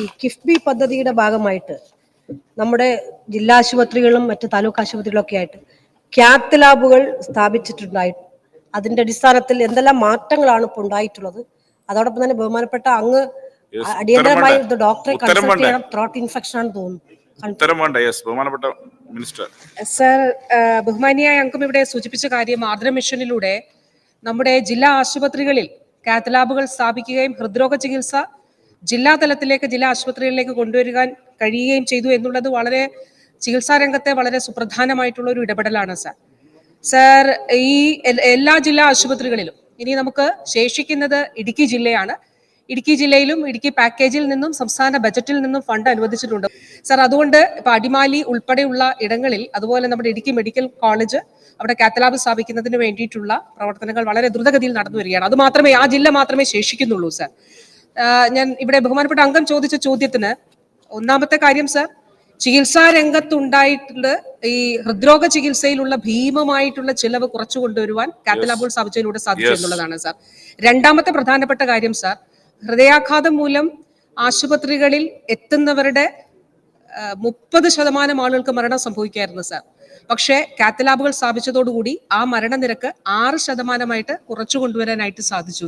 ഈ കിഫ്ബി പദ്ധതിയുടെ ഭാഗമായിട്ട് നമ്മുടെ ജില്ലാ ആശുപത്രികളും മറ്റ് താലൂക്ക് ആശുപത്രികളൊക്കെ ആയിട്ട് ക്യാത്ത് ലാബുകൾ സ്ഥാപിച്ചിട്ടുണ്ടായി അതിന്റെ അടിസ്ഥാനത്തിൽ എന്തെല്ലാം മാറ്റങ്ങളാണ് ഇപ്പോൾ ഉണ്ടായിട്ടുള്ളത്? അതോടൊപ്പം തന്നെ ബഹുമാനപ്പെട്ട അങ്ങ് അടിയന്തരമായി ഡോക്ടറെ കൺസൾട്ട് ചെയ്യണം. ത്രോട്ട് ഇൻഫെക്ഷൻ ആണെന്ന് തോന്നുന്നു. ബഹുമാനപ്പെട്ട മിനിസ്റ്റർ. സർ ബഹുമാനിയായ അംഗം ഇവിടെ സൂചിപ്പിച്ച കാര്യം ആർദ്ര മിഷനിലൂടെ നമ്മുടെ ജില്ലാ ആശുപത്രികളിൽ കാത്ത് ലാബുകൾ സ്ഥാപിക്കുകയും ഹൃദ്രോഗ ചികിത്സ ജില്ലാ തലത്തിലേക്ക് ജില്ലാ ആശുപത്രികളിലേക്ക് കൊണ്ടുവരികാൻ കഴിയുകയും ചെയ്തു എന്നുള്ളത് വളരെ ചികിത്സാ രംഗത്തെ വളരെ സുപ്രധാനമായിട്ടുള്ള ഒരു ഇടപെടലാണ് സാർ. സാർ ഈ എല്ലാ ജില്ലാ ആശുപത്രികളിലും ഇനി നമുക്ക് ശേഷിക്കുന്നത് ഇടുക്കി ജില്ലയാണ്. ഇടുക്കി ജില്ലയിലും ഇടുക്കി പാക്കേജിൽ നിന്നും സംസ്ഥാന ബജറ്റിൽ നിന്നും ഫണ്ട് അനുവദിച്ചിട്ടുണ്ട്. സാർ അതുകൊണ്ട് ഇപ്പൊ അടിമാലി ഉൾപ്പെടെയുള്ള ഇടങ്ങളിൽ അതുപോലെ നമ്മുടെ ഇടുക്കി മെഡിക്കൽ കോളേജ് അവിടെ കാത്തലാബ് സ്ഥാപിക്കുന്നതിന് വേണ്ടിയിട്ടുള്ള പ്രവർത്തനങ്ങൾ വളരെ ദ്രുതഗതിയിൽ നടന്നു വരികയാണ്. അത് മാത്രമേ ആ ജില്ല മാത്രമേ ശേഷിക്കുന്നുള്ളൂ സർ. ഞാൻ ഇവിടെ ബഹുമാനപ്പെട്ട അംഗം ചോദിച്ച ചോദ്യത്തിന് ഒന്നാമത്തെ കാര്യം സർ ചികിത്സാ രംഗത്തുണ്ടായിട്ടുള്ള ഈ ഹൃദ്രോഗ ചികിത്സയിലുള്ള ഭീമമായിട്ടുള്ള ചിലവ് കുറച്ചു കൊണ്ടുവരുവാൻ കാത്തലാബോൾ സ്ഥാപിച്ചതിലൂടെ സാധിച്ചു എന്നുള്ളതാണ് സാർ. രണ്ടാമത്തെ പ്രധാനപ്പെട്ട കാര്യം സാർ ഹൃദയാഘാതം മൂലം ആശുപത്രികളിൽ എത്തുന്നവരുടെ മുപ്പത് ശതമാനം ആളുകൾക്ക് മരണം സംഭവിക്കായിരുന്നു സാർ. പക്ഷേ കാത്തലാബുകൾ സ്ഥാപിച്ചതോടുകൂടി ആ മരണനിരക്ക് ആറ് ശതമാനമായിട്ട് കുറച്ചു കൊണ്ടുവരാനായിട്ട് സാധിച്ചു